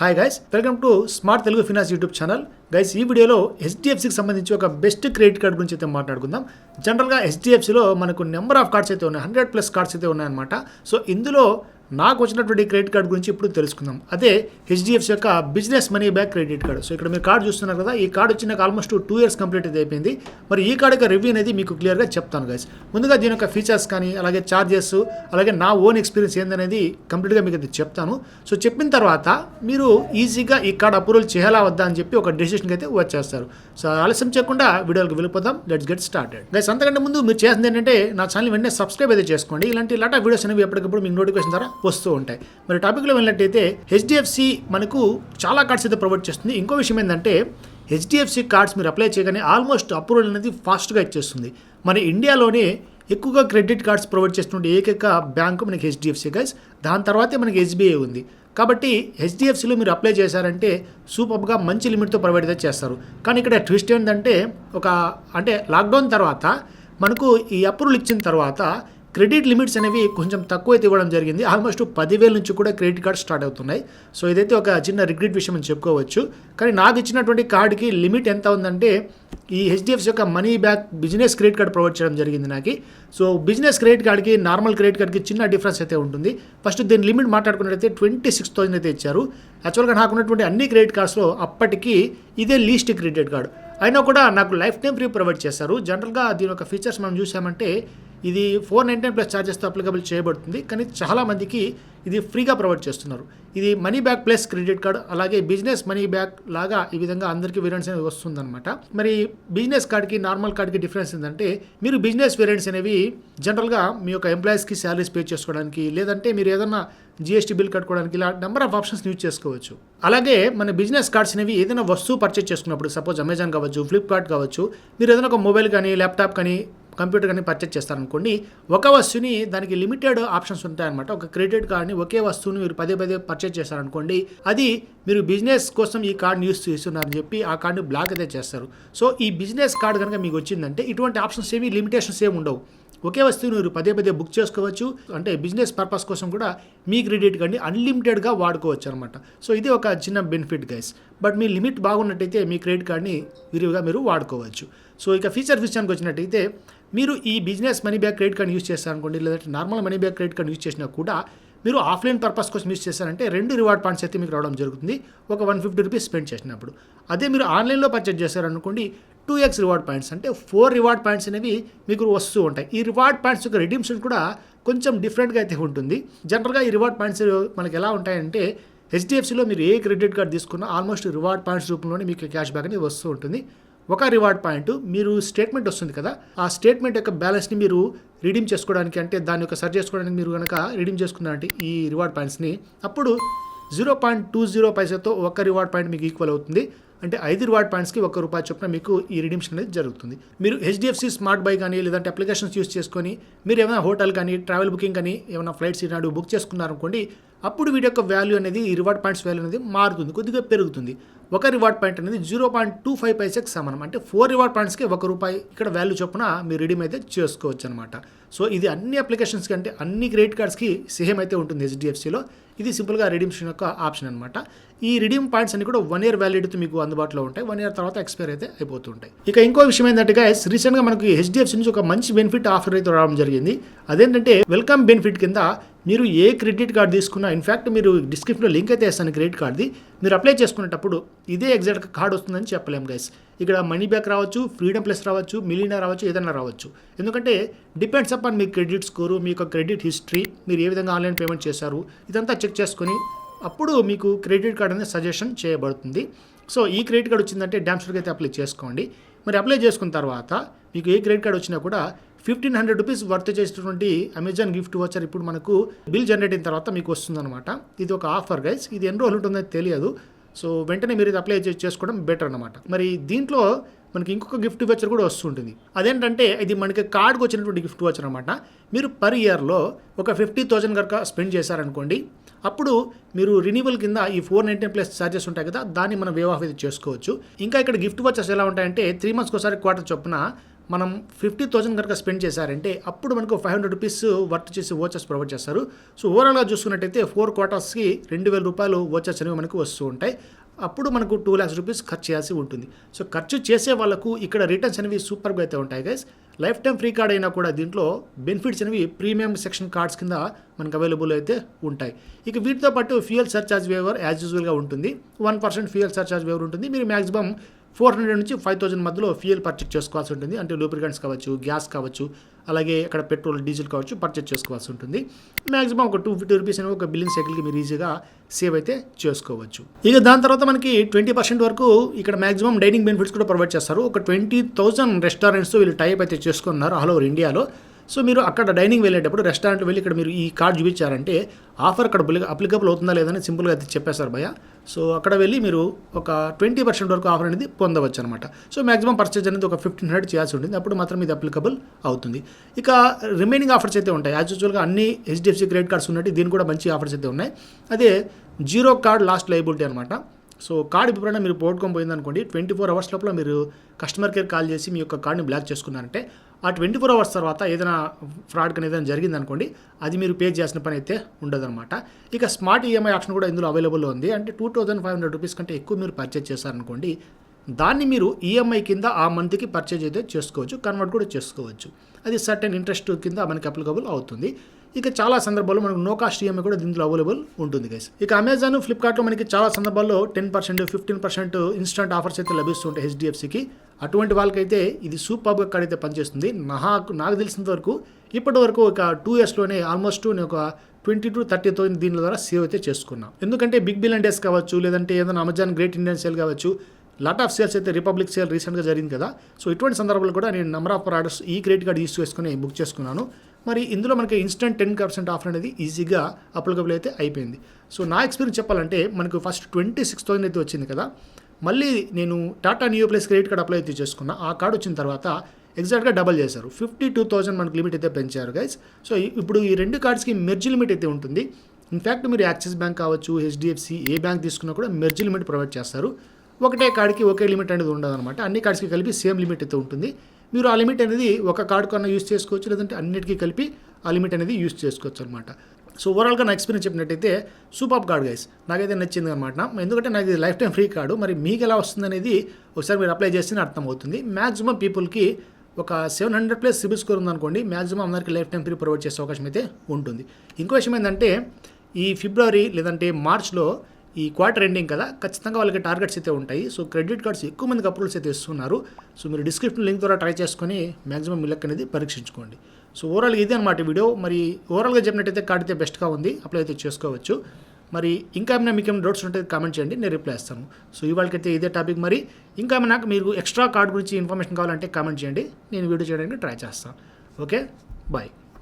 Hi guys welcome to smart Telugu finance YouTube channel guys ఈ వీడియోలో హెచ్డిఎఫ్సికి సంబంధించి ఒక బెస్ట్ క్రెడిట్ కార్డ్ గురించి అయితే మాట్లాడుకుందాం. జనరల్గా హెచ్డిఎఫ్సిలో మనకు నెంబర్ ఆఫ్ కార్డ్స్ అయితే ఉన్నాయి హండ్రెడ్ ప్లస్ కార్డ్స్ అయితే ఉన్నాయన్నమాట. సో ఇందులో నాకు వచ్చినటువంటి క్రెడిట్ కార్డ్ గురించి ఇప్పుడు తెలుసుకుందాం. అదే హెచ్డిఎఫ్సి యొక్క business money back credit card. So ఇక్కడ మీరు కార్డ్ చూస్తున్నారు కదా ఈ కార్డ్ వచ్చి నాకు ఆల్మోస్ట్ టూ ఇయర్స్ కంప్లీట్ అయితే అయిపోయింది. మరి ఈ కార్డు యొక్క రివ్యూ అనేది మీకు క్లియర్గా చెప్తాను గైస్ ముందుగా దీని యొక్క ఫీచర్స్ కానీ అలాగే చార్జెస్ అలాగే నా ఓన్ ఎక్స్పీరియన్స్ ఏందనేది కంప్లీట్గా మీకు అయితే చెప్తాను. సో చెప్పిన తర్వాత మీరు ఈజీగా ఈ కార్డ్ అప్రూవల్ చేయాలా వద్దా అని చెప్పి ఒక డెసిషన్కి అయితే వచ్చేస్తారు. సో ఆలస్యం చేయకుండా వీడియోకి వెళ్ళిపోదాం. లెట్స్ గెట్ స్టార్టెడ్ గైస్ అంతకంటే ముందు మీరు చేసింది ఏంటంటే నా ఛానల్ వెంటనే సబ్స్క్రైబ్ అయితే చేసుకోండి. ఇలాంటి లాటా వీడియోస్ అనేవి ఎప్పటికప్పుడు మీకు నోటిఫికేషన్ ద్వారా వస్తూ ఉంటాయి. మరి టాపిక్లో వెళ్ళినట్టయితే హెచ్డిఎఫ్సి మనకు చాలా కార్డ్స్ అయితే ప్రొవైడ్ చేస్తుంది. ఇంకో విషయం ఏంటంటే హెచ్డిఎఫ్సి కార్డ్స్ మీరు అప్లై చేయగానే ఆల్మోస్ట్ అప్రూవల్ అనేది ఫాస్ట్గా ఇచ్చేస్తుంది. మన ఇండియాలోనే ఎక్కువగా క్రెడిట్ కార్డ్స్ ప్రొవైడ్ చేస్తున్నటువంటి ఏకైక బ్యాంకు మనకి హెచ్డిఎఫ్సి గైస్. దాని తర్వాతే మనకి ఎస్బీఐ ఉంది. కాబట్టి హెచ్డిఎఫ్సిలో మీరు అప్లై చేశారంటే సూపర్గా మంచి లిమిట్తో ప్రొవైడ్ అయితే చేస్తారు. కానీ ఇక్కడ ట్విస్ట్ ఏంటంటే ఒక అంటే లాక్డౌన్ తర్వాత మనకు ఈ అప్రూవల్ ఇచ్చిన తర్వాత క్రెడిట్ లిమిట్స్ అనేవి కొంచెం తక్కువ అయితే ఇవ్వడం జరిగింది. ఆల్మోస్ట్ పదివేల నుంచి కూడా క్రెడిట్ కార్డ్ స్టార్ట్ అవుతున్నాయి. సో ఇదైతే ఒక చిన్న రిగ్రెట్ విషయం అని చెప్పుకోవచ్చు. కానీ నాకు ఇచ్చినటువంటి కార్డుకి లిమిట్ ఎంత ఉందంటే ఈ హెచ్డిఎఫ్సి యొక్క money back business credit card provide చేయడం జరిగింది నాకు. సో బిజినెస్ క్రెడిట్ కార్డ్కి నార్మల్ క్రెడిట్ కార్డ్కి చిన్న డిఫరెన్స్ అయితే ఉంటుంది. ఫస్ట్ దీని లిమిట్ మాట్లాడుకున్నట్లయితే ట్వంటీ సిక్స్ థౌసండ్ అయితే ఇచ్చారు. యాక్చువల్గా నాకు ఉన్నటువంటి అన్ని క్రెడిట్ కార్డ్స్లో అప్పటికి ఇదే లీస్ట్ క్రెడిట్ కార్డు. అయినా కూడా నాకు లైఫ్ టైం ఫ్రీ ప్రొవైడ్ చేస్తారు జనరల్గా దీని యొక్క ఫీచర్స్ మనం చూసామంటే ఇది ఫోర్ నైన్ ప్లస్ ఛార్జెస్తో అప్లికబుల్ చేయబడుతుంది. కానీ చాలా మందికి ఇది ఫ్రీగా ప్రొవైడ్ చేస్తున్నారు. ఇది money back plus credit card అలాగే బిజినెస్ మనీ బ్యాక్ లాగా ఈ విధంగా అందరికీ వేరియంట్స్ అనేవి వస్తుందన్నమాట. మరి బిజినెస్ కార్డ్కి నార్మల్ కార్డ్కి డిఫరెన్స్ ఏంటంటే మీరు బిజినెస్ వేరియంట్స్ అనేవి జనరల్గా మీ యొక్క ఎంప్లాయీస్కి శాలరీస్ పే చేసుకోవడానికి లేదంటే మీరు ఏదన్నా జిఎస్టీ బిల్ కట్టుకోవడానికి ఇలా నెంబర్ ఆఫ్ ఆప్షన్స్ యూజ్ చేసుకోవచ్చు. అలాగే మన బిజినెస్ కార్డ్స్ అనేవి ఏదైనా వస్తువు పర్చేస్ చేసుకున్నప్పుడు సపోజ్ అమెజాన్ కావచ్చు ఫ్లిప్కార్ట్ కావచ్చు మీరు ఏదైనా ఒక మొబైల్ కానీ ల్యాప్టాప్ కానీ కంప్యూటర్ కానీ పర్చేజ్ చేస్తారనుకోండి ఒక వస్తువుని దానికి లిమిటెడ్ ఆప్షన్స్ ఉంటాయన్నమాట. ఒక క్రెడిట్ కార్డ్ని ఒకే వస్తువుని మీరు పదే పదే పర్చేజ్ చేస్తారనుకోండి అది మీరు బిజినెస్ కోసం ఈ కార్డ్ని యూస్ చేస్తున్నారని చెప్పి ఆ కార్డ్ని బ్లాక్ అయితే చేస్తారు. సో ఈ బిజినెస్ కార్డ్ కనుక మీకు వచ్చిందంటే ఇటువంటి ఆప్షన్స్ ఏమి లిమిటేషన్స్ ఏమి ఉండవు. ఒకే వస్తువు మీరు పదే పదే బుక్ చేసుకోవచ్చు. అంటే బిజినెస్ పర్పస్ కోసం కూడా మీ క్రెడిట్ కార్డ్ని అన్లిమిటెడ్గా వాడుకోవచ్చు అనమాట సో ఇది ఒక చిన్న బెనిఫిట్ గైస్. బట్ మీ లిమిట్ బాగున్నట్టయితే మీ క్రెడిట్ కార్డ్ని విరివిగా మీరు వాడుకోవచ్చు. సో ఇక ఫీచర్ విషయానికి వచ్చినట్టయితే మీరు ఈ business money back credit card use చేస్తారనుకోండి లేదంటే normal money back credit card use చేసినా కూడా మీరు ఆఫ్లైన్ పర్పస్ కోసం యూస్ చేశారంటే రెండు రివార్డ్ పాయింట్స్ అయితే మీకు రావడం జరుగుతుంది. ఒక వన్ ఫిఫ్టీ రూపీస్ స్పెండ్ చేసినప్పుడు. అదే మీరు ఆన్లైన్లో పర్చేజ్ చేశారనుకోండి టూ ఎక్స్ రివార్డ్ పాయింట్స్ అంటే ఫోర్ రివార్డ్ పాయింట్స్ అనేవి మీకు వస్తూ ఉంటాయి. ఈ రివార్డ్ పాయింట్స్ యొక్క రిడీమ్షన్ కూడా కొంచెం డిఫరెంట్గా అయితే ఉంటుంది. జనరల్గా ఈ రివార్డ్ పాయింట్స్ మనకి ఎలా ఉంటాయంటే హెచ్డిఎఫ్సిలో మీరు ఏ క్రెడిట్ కార్డ్ తీసుకున్నా ఆల్మోస్ట్ రివార్డ్ పాయింట్స్ రూపంలోనే మీకు క్యాష్ బ్యాక్ అనేది వస్తూ ఉంటుంది. ఒక రివార్డ్ పాయింట్ మీరు స్టేట్మెంట్ వస్తుంది కదా ఆ స్టేట్మెంట్ యొక్క బ్యాలెన్స్ని మీరు రిడీమ్ చేసుకోవడానికి అంటే దాని యొక్క సర్చ్ చేసుకోవడానికి మీరు కనుక రిడీమ్ చేసుకున్నారంటే ఈ రివార్డ్ పాయింట్స్ని అప్పుడు జీరో పాయింట్ టూ జీరో పైసతో ఒక రివార్డ్ పాయింట్ మీకు ఈక్వల్ అవుతుంది. అంటే ఐదు రివార్డ్ పాయింట్స్కి ఒక రూపాయి చొప్పున మీకు ఈ రిడీమ్షన్ అనేది జరుగుతుంది. మీరు హెచ్డిఎఫ్సి స్మార్ట్ బై కానీ లేదంటే అప్లికేషన్స్ యూస్ చేసుకొని మీరు ఏమైనా హోటల్ కానీ ట్రావెల్ బుకింగ్ కానీ ఏమైనా ఫ్లైట్స్ ఈనాడు బుక్ చేసుకున్నారనుకోండి అప్పుడు వీటి యొక్క వాల్యూ అనేది ఈ రివార్డ్ పాయింట్స్ వాల్యూ అనేది మారుతుంది కొద్దిగా పెరుగుతుంది. ఒక రివార్డ్ పాయింట్ అనేది జీరో పాయింట్ టూ ఫైవ్ పైసెకి సమానం. అంటే ఫోర్ రివార్డ్ పాయింట్స్కి ఒక రూపాయి ఇక్కడ వాల్యూ చొప్పున మీరు రిడీమ్ అయితే చేసుకోవచ్చు అనమాట సో ఇది అన్ని అప్లికేషన్స్కి అంటే అన్ని క్రెడిట్ కార్డ్స్కి సేమ్ అయితే ఉంటుంది హెచ్డిఎఫ్సిలో. ఇది సింపుల్గా రిడీమ్షన్ యొక్క ఆప్షన్ అనమాట ఈ రిడీమ్ పాయింట్స్ అన్ని కూడా వన్ ఇయర్ వ్యాలిడిటీ మీకు అందుబాటులో ఉంటాయి. వన్ ఇయర్ తర్వాత ఎక్స్పైర్ అయితే అయిపోతుంటాయి. ఇక ఇంకో విషయం ఏంటంటే గైస్ రీసెంట్గా మనకి హెచ్డిఎఫ్సి నుంచి ఒక మంచి బెనిఫిట్ ఆఫర్ అయితే రావడం జరిగింది. అదేంటంటే వెల్కమ్ బెనిఫిట్ కింద మీరు ఏ క్రెడిట్ కార్డు తీసుకున్నా ఇన్ఫ్యాక్ట్ మీరు డిస్క్రిప్షన్లో లింక్ అయితే వేస్తాను క్రెడిట్ కార్డ్ది మీరు అప్లై చేసుకునేటప్పుడు ఇదే ఎగ్జాక్ట్ కార్డు వస్తుందని చెప్పలేము గైస్ ఇక్కడ మనీ బ్యాక్ రావచ్చు ఫ్రీడమ్ ప్లస్ రావచ్చు మిలీనా రావచ్చు ఏదైనా రావచ్చు. ఎందుకంటే డిపెండ్స్ అపాన్ మీ క్రెడిట్ స్కోరు మీ యొక్క క్రెడిట్ హిస్టరీ మీరు ఏ విధంగా ఆన్లైన్ పేమెంట్ చేశారు ఇదంతా చెక్ చేసుకొని అప్పుడు మీకు క్రెడిట్ కార్డ్ అనేది సజెషన్ చేయబడుతుంది. సో ఈ క్రెడిట్ కార్డ్ వచ్చిందంటే డ్యామ్ షూర్కి అయితే అప్లై చేసుకోండి. మరి అప్లై చేసుకున్న తర్వాత మీకు ఏ క్రెడిట్ కార్డ్ వచ్చినా కూడా ఫిఫ్టీన్ హండ్రెడ్ రూపీస్ వర్త్ చేసేటువంటి అమెజాన్ గిఫ్ట్ వచ్చారు ఇప్పుడు మనకు బిల్ జనరేట్ అయిన తర్వాత మీకు వస్తుందన్నమాట. ఇది ఒక ఆఫర్ గైస్. ఇది ఎన్ని రోజులు ఉంటుందో తెలియదు. సో వెంటనే మీరు ఇది అప్లై చేసుకోవడం బెటర్ అనమాట మరి దీంట్లో మనకి ఇంకొక గిఫ్ట్ వచ్చర్ కూడా వస్తుంటుంది. అదేంటంటే ఇది మనకి కార్డ్కి వచ్చినటువంటి గిఫ్ట్ వచ్చర్ అనమాట మీరు పర్ ఇయర్లో ఒక ఫిఫ్టీ థౌజండ్ కనుక స్పెండ్ చేశారనుకోండి అప్పుడు మీరు రినీవల్ కింద ఈ ఫోర్ నైన్టీన్ ప్లస్ ఛార్జెస్ ఉంటాయి కదా దాన్ని మనం వేవ్ ఆఫ్ అయితే చేసుకోవచ్చు. ఇంకా ఇక్కడ గిఫ్ట్ వచ్చర్స్ ఎలా ఉంటాయంటే త్రీ మంత్స్కి ఒకసారి క్వార్టర్ చొప్పున మనం ఫిఫ్టీ థౌసండ్ కనుక స్పెండ్ చేశారంటే అప్పుడు మనకు ఫైవ్ హండ్రెడ్ రూపీస్ వర్త్ చేసి ఓచర్స్ ప్రొవైడ్ చేస్తారు. సో ఓవరాల్గా చూసుకున్నట్టయితే ఫోర్ క్వార్టర్స్కి రెండు వేల రూపాయలు ఓచర్స్ అనేవి మనకు వస్తూ ఉంటాయి. అప్పుడు మనకు టూ ల్యాక్స్ రూపీస్ ఖర్చు చేయాల్సి ఉంటుంది. సో ఖర్చు చేసే వాళ్ళకు ఇక్కడ రిటర్న్స్ అనేవి సూపర్గా అయితే ఉంటాయి guys life time free card అయినా కూడా దీంట్లో బెనిఫిట్స్ అనేవి ప్రీమియం సెక్షన్ కార్డ్స్ కింద మనకు అవైలబుల్ అయితే ఉంటాయి. ఇక వీటితో పాటు ఫ్యూయల్ సర్చార్జ్ వేవర్ యాజ్ యూజువల్గా ఉంటుంది. One percent fuel surcharge waiver ఉంటుంది. మీరు మ్యాక్సిమం ఫోర్ హండ్రెడ్ నుంచి ఫైవ్ థౌసండ్ మధ్యలో ఫ్యూయల్ పర్చేస్ చేసుకోవాల్సి ఉంటుంది. అంటే లూబ్రికెంట్స్ కావచ్చు గ్యాస్ కావచ్చు అలాగే అక్కడ పెట్రోల్ డీజిల్ కావచ్చు పర్చేస్ చేసుకోవాల్సి ఉంటుంది. మ్యాక్సిమం ఒక టూ ఫిఫ్టీ రూపీస్ అనేవి ఒక బిల్లింగ్ సైకిల్కి మీరు ఈజీగా సేవ్ అయితే చేసుకోవచ్చు. ఇక దాని తర్వాత మనకి ట్వంటీ పర్సెంట్ వరకు ఇక్కడ మాక్సిమం డైనింగ్ బెనిఫిట్స్ కూడా ప్రొవైడ్ చేస్తారు. ఒక ట్వంటీ థౌసండ్ రెస్టారెంట్స్ వీళ్ళు టైప్ అయితే చేసుకున్నారు ఆల్ ఓవర్ ఇండియాలో. సో మీరు అక్కడ డైనింగ్ వెళ్ళేటప్పుడు రెస్టారెంట్ వెళ్ళి ఇక్కడ మీరు ఈ కార్డ్ చూపించారంటే ఆఫర్ అక్కడ అప్లికబుల్ అవుతుందా లేదని సింపుల్గా అయితే చెప్పేశారు భయ సో అక్కడ వెళ్ళి మీరు ఒక ట్వంటీ పర్సెంట్ వరకు ఆఫర్ అనేది పొందవచ్చు అనమాట సో మాక్సిమం పర్చేజ్ అనేది ఒక ఫిఫ్టీన్ హండ్రెడ్ చేయాల్సి ఉంటుంది. అప్పుడు మాత్రం ఇది అప్లికబుల్ అవుతుంది. ఇక రిమైనింగ్ ఆఫర్స్ అయితే ఉంటాయి. యాజ్ యూజువల్గా అన్ని హెచ్డిఎఫ్సి క్రెడిట్ కార్డ్స్ ఉన్నట్టు దీని కూడా మంచి ఆఫర్స్ అయితే ఉన్నాయి. అదే జీరో కార్డ్ లాస్ట్ లైబిలిటీ అనమాట. సో కార్డు ఎప్పుడైనా మీరు పోగొట్టుకొని పోయిందనుకోండి ట్వంటీ ఫోర్ అవర్స్ లోపల మీరు కస్టమర్ కేర్ కాల్ చేసి మీ యొక్క కార్డ్ని బ్లాక్ చేసుకున్నారంటే ఆ ట్వంటీ ఫోర్ అవర్స్ తర్వాత ఏదైనా ఫ్రాడ్ కానీ ఏదైనా జరిగిందనుకోండి అది మీరు పే చేసిన పని అయితే ఉండదన్నమాట. ఇక స్మార్ట్ ఈఎంఐ ఆప్షన్ కూడా ఇందులో అవైలబుల్ ఉంది. అంటే two thousand five hundred rupees కంటే ఎక్కువ మీరు పర్చేజ్ చేశారనుకోండి దాన్ని మీరు ఈఎంఐ కింద ఆ మంత్కి పర్చేజ్ అయితే చేసుకోవచ్చు కన్వర్ట్ కూడా చేసుకోవచ్చు. అది సర్టెన్ ఇంట్రెస్ట్ కింద మనకి అప్లికబుల్ అవుతుంది. ఇక చాలా సందర్భాల్లో మనకు నో కాస్ట్ ఈఎంఐ కూడా దీంట్లో అవైలబుల్ ఉంటుంది గైస్ ఇక అమెజాన్ ఫ్లిప్కార్ట్లో మనకి చాలా సందర్భాల్లో ten percent fifteen percent instant offers అయితే లభిస్తుంటాయి హెచ్డిఎఫ్సికి అటువంటి వాళ్ళకైతే ఇది సూపర్గా కార్డ్ అయితే పనిచేస్తుంది. నాకు నాకు తెలిసినంత వరకు ఇప్పటి వరకు ఒక టూ ఇయర్స్లోనే ఆల్మోస్ట్ నేను ఒక ట్వంటీ టు థర్టీ థౌసండ్ దీని ద్వారా సేవ్ అయితే చేసుకున్నాను ఎందుకంటే బిగ్ బిలియన్ డేస్ కావచ్చు లేదంటే ఏదైనా అమెజాన్ గ్రేట్ ఇండియన్ సేల్ కావచ్చు లాట్ ఆఫ్ సేల్స్ అయితే రిపబ్లిక్ సేల్ రీసెంట్గా జరిగింది కదా. సో ఇటువంటి సందర్భాలు కూడా నేను నెంబర్ ఆఫ్ ప్రాడక్ట్స్ ఈ క్రెడిట్ కార్డ్ యూస్ చేసుకుని బుక్ చేసుకున్నాను. మరి ఇందులో మనకి ఇన్స్టెంట్ టెన్ పర్సెంట్ ఆఫర్ అనేది ఈజీగా అప్లికబుల్ అయితే అయిపోయింది. సో నా ఎక్స్పీరియన్స్ చెప్పాలంటే మనకు ఫస్ట్ ట్వంటీ సిక్స్ థౌసండ్ అయితే వచ్చింది కదా. మళ్ళీ నేను Tata Neu plus credit card apply అయితే చేసుకున్నా. ఆ కార్డ్ వచ్చిన తర్వాత ఎగ్జాక్ట్గా డబల్ చేశారు. ఫిఫ్టీ టూ థౌసండ్ మనకు లిమిట్ అయితే పెంచారు గైస్ సో ఇప్పుడు ఈ రెండు కార్డ్స్కి మెర్జ్ లిమిట్ అయితే ఉంటుంది. ఇన్ఫ్యాక్ట్ మీరు యాక్సిస్ బ్యాంక్ కావచ్చు హెచ్డిఎఫ్సి ఏ బ్యాంక్ తీసుకున్నా కూడా మెర్జ్ లిమిట్ ప్రొవైడ్ చేస్తారు. ఒకటే కార్డ్కి ఒకే లిమిట్ అనేది ఉండదన్నమాట. అన్ని కార్డ్స్కి కలిపి సేమ్ లిమిట్ అయితే ఉంటుంది. మీరు ఆ లిమిట్ అనేది ఒక కార్డ్ కన్నా యూస్ చేసుకోవచ్చు లేదంటే అన్నిటికీ కలిపి ఆ లిమిట్ అనేది యూస్ చేసుకోవచ్చు అనమాట సో ఓవరాల్గా నా ఎక్స్పీరియన్స్ చెప్పినట్టయితే సూపర్ కార్డ్ గైస్ నాకైతే నచ్చింది అనమాట ఎందుకంటే నాకు ఇది లైఫ్ టైం ఫ్రీ కార్డు మరి మీకు ఎలా వస్తుంది అనేది ఒకసారి మీరు అప్లై చేస్తేనే అర్థమవుతుంది. మ్యాక్సిమం పీపుల్కి ఒక seven hundred plus CIBIL score ఉందనుకోండి మ్యాక్సిమం అందరికీ లైఫ్ టైం ఫ్రీ ప్రొవైడ్ చేసే అవకాశం అయితే ఉంటుంది. ఇంకో విషయం ఏంటంటే ఈ ఫిబ్రవరి లేదంటే మార్చ్లో ఈ క్వార్టర్ ఎండింగ్ కదా ఖచ్చితంగా వాళ్ళకి టార్గెట్స్ అయితే ఉంటాయి. సో క్రెడిట్ కార్డ్స్ ఎక్కువ మందికి అప్రూవల్స్ అయితే ఇస్తున్నారు. సో మీరు డిస్క్రిప్షన్ లింక్ ద్వారా ట్రై చేసుకొని మాక్సిమం మిల్లక్ అనేది పరీక్షించుకోండి. సో ఓవరాల్గా ఇదే అనమాట వీడియో. మరి ఓవరాల్గా చెప్పినట్టయితే కార్డ్ అయితే బెస్ట్గా ఉంది. అప్లై అయితే చేసుకోవచ్చు. మరి ఇంకా ఏమైనా మీకు ఏమైనా డౌట్స్ ఉంటే కామెంట్ చేయండి నేను రిప్లై ఇస్తాను సో ఇవాళకైతే ఇదే టాపిక్ మరి. ఇంకా ఏమైనా మీకు ఎక్స్ట్రా కార్డ్ గురించి ఇన్ఫర్మేషన్ కావాలంటే కామెంట్ చేయండి. నేను వీడియో చేయడానికి ట్రై చేస్తాను. Okay bye